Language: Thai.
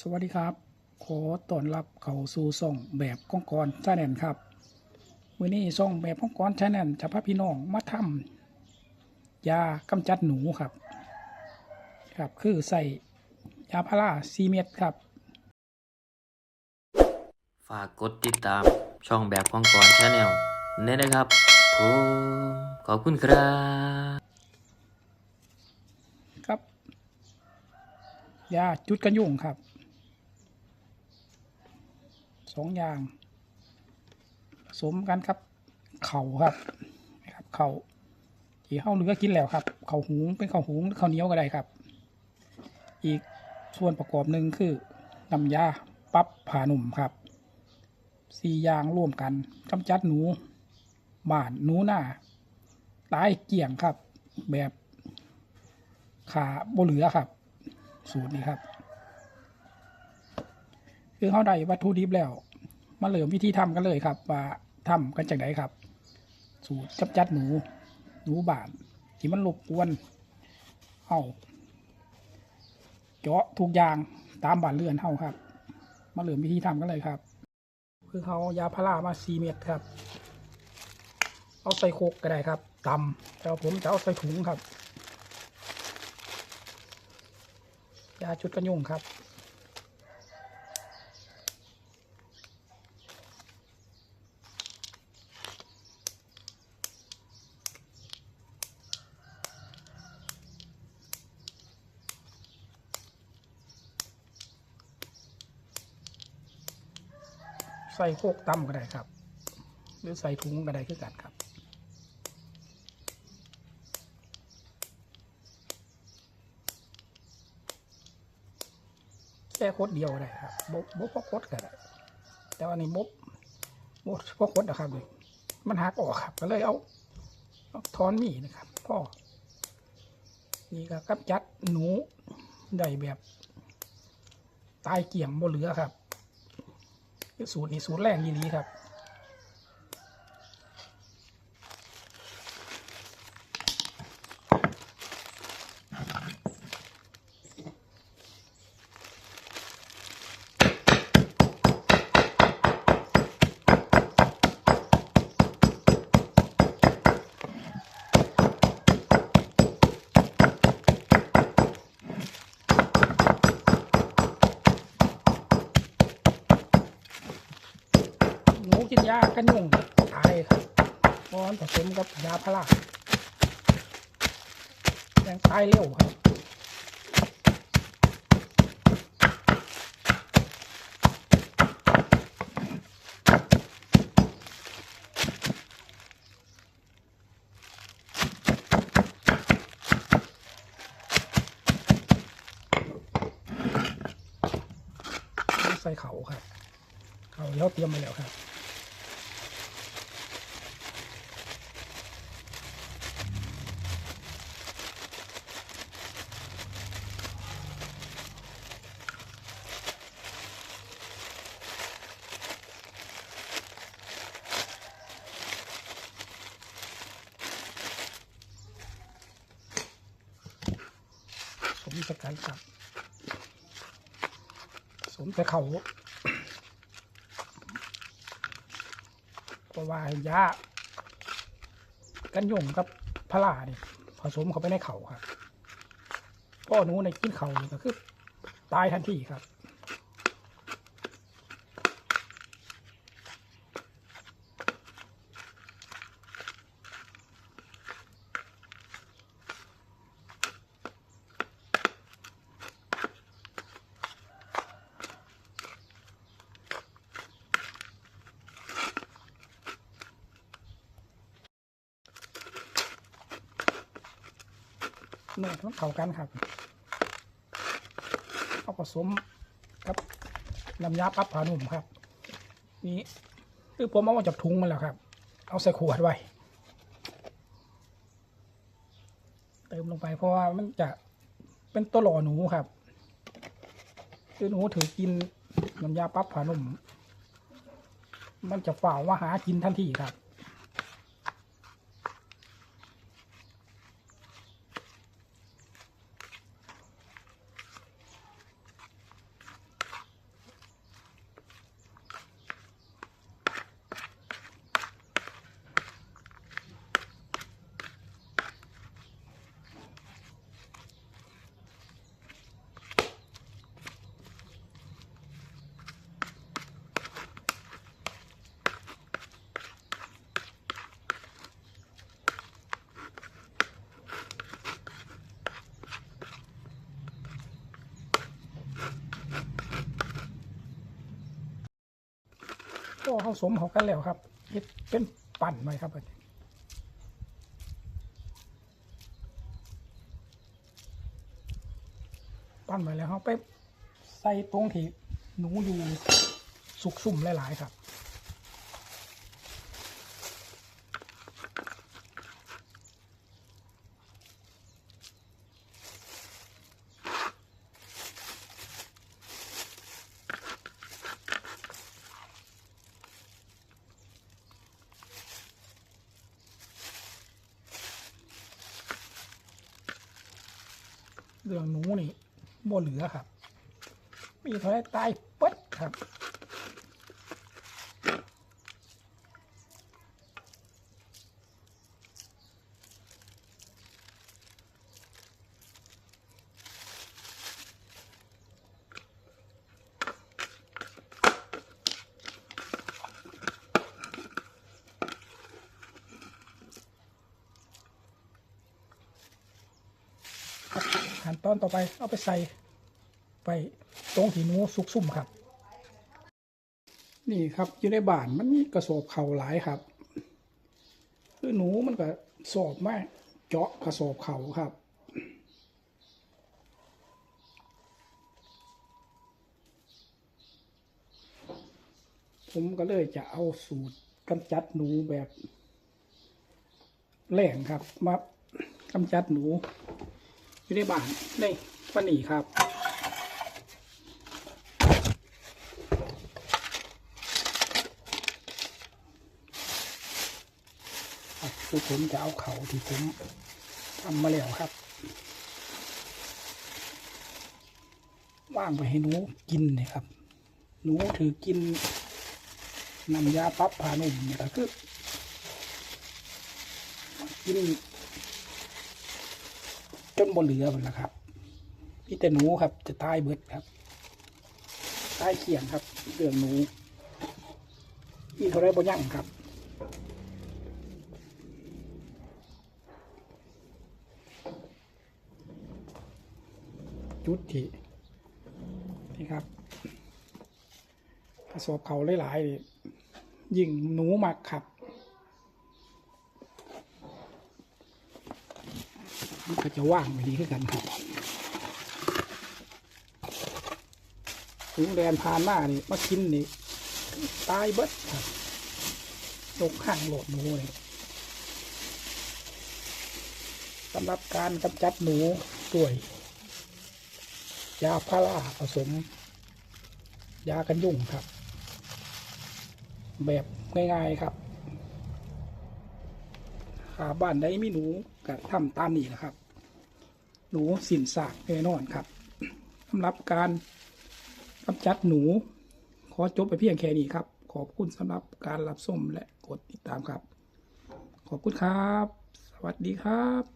สวัสดีครับ ขอต้อนรับเข้าสู่ส่องแบบก้องกรชาแนลครับมื้อนี้ส่องแบบก้องกรชาแนลจะพาพี่น้องมาทำยากำจัดหนูครับ ครับคือใส่ยาพาราซีเม็ดครับ ฝากกดติดตามช่องแบบของก่อนชาแนลเนี่ยนะครับผมขอบคุณครับครับยาจุดกันยุงครับ สองอย่าง สมกันครับ เข่าครับนะครับ เข่าที่เข้าเรือกินแล้วครับ เข่าหุงเป็นเข่าหุงหรือเข่าเหนียวก็ได้ครับ อีกส่วนประกอบหนึ่งคือน้ำยาปรับผ่าหนุ่มครับสี่อย่างร่วมกันกำจัดหนูบ้านหนูหน้าตายเกี่ยงครับ แบบขาบเหลือครับ สูตรนี้ครับ คือเขาได้วัตถุดิบแล้ว มาเริ่มวิธีทำกันเลยครับว่าทำกันจากไหนครับ สูตรกำจัดหนู หนูบานที่มันรบกวนเอาเจาะทุกอย่างตามบานเรือนเฮาครับ มาเริ่มวิธีทำกันเลยครับ คือเขายาพารามาซีเม็ดครับ เอาใส่โคกก็ได้ครับตำแต่ผมจะเอาใส่ถุงครับ ยาชุดกันยุงครับ ใส่โคกตำก็ได้ครับ หรือใส่ถุงก็ได้คือกันครับแค่โคตรเดียวก็ได้ครับบบบบพอโคตรก็ได้แต่ว่านี่บบบบพอโคตรนะครับเลยมันหักออกครับ ก็เลยเอาเอาทอนมีนะครับพ่อนี่ก็กำจัดหนูได้แบบ ตายเกี่ยมบ่เหลือครับ คือสูตรนี้สูตรแรกยี่ลีครับ กินยากันยุงตายครับเพราะมันผสมกับยาพารายังตายเร็วครับใส่เขาครับ เขาเดี๋ยวเตรียมมาแล้วครับ สมสกัดกับ สมแต่เขาเพราะว่ายากันยงกับพาราเนี่ยผสมเข้าไปในเขาครับพ่อหนูในกินเขาก็คือตายทันทีครับ เนื้อทั้งเข้ากันครับเอาผสมกับน้ำยาปรับผ้านุ่มครับ นี่คือผมเอามาจากถุงมันแล้วครับ เอาใส่ขวดไว้ เติมลงไปเพราะว่ามันจะเป็นตัวหล่อหนูครับคือหนูถือกินน้ำยาปรับผ้านุ่ม มันจะฝ่าว่าหากินทันทีครับ ก็เขาสมเขากันแล้วครับเฮ็ดเป็นปั่นไว้ครับบัดนี้ปั่นไว้แล้วเขาไปใส่ตรงที่หนูอยู่สุกสุ่มหลายๆครับ เรื่องหนูนี่บ่เหลือครับ มีเท่าไรตายปึ๊ดครับ ขั้น ตอนต่อไปเอาไปใส่ไปตรงที่หนูสุกซุ่มครับ นี่ครับอยู่ในบ้านมันมีกระสอบเข่าหลายครับ คือหนูมันก็สอบมากเจาะกระสอบเข่าครับผมก็เลยจะเอาสูตรกำจัดหนูแบบแหล่งครับมากำจัดหนู อยู่ในบ้านได้ปนนีครับคือผมจะเอาเขาที่ผมทำมาแล้วครับว่างไปให้หนูกินเลยครับ หนูถือกินน้ำยาปั๊บผ้านุ่มนี่ก็คือกิน จนบนเหลือหมดแล้วครับมีแต่หนูครับ จะตายเบิดครับตายเขียงครับเรื่องหนูมีเท่าไรบ่ยั่งครับจุดที่นี่ครับกระสอบเขาหลายๆยิ่งหนูมากครับ มันก็จะว่างไปดีขึ้นกันครับถึงแดนผ่านมานี่มากินนี่ตายเบิดครับลกข้างโหลดหนูนี่สำหรับการกำจัดหนูด้วย ยาพาราผสม ยากันยุ่งครับ แบบง่ายๆครับขาบ้านใดมีหนู ก็ทำตามนี้นะครับ หนูสินสากแน่นอนครับสำหรับการกำจัดหนู ขอจบไปเพียงแค่นี้ครับ ขอบคุณสำหรับการรับชมและกดติดตามครับ ขอบคุณครับ สวัสดีครับ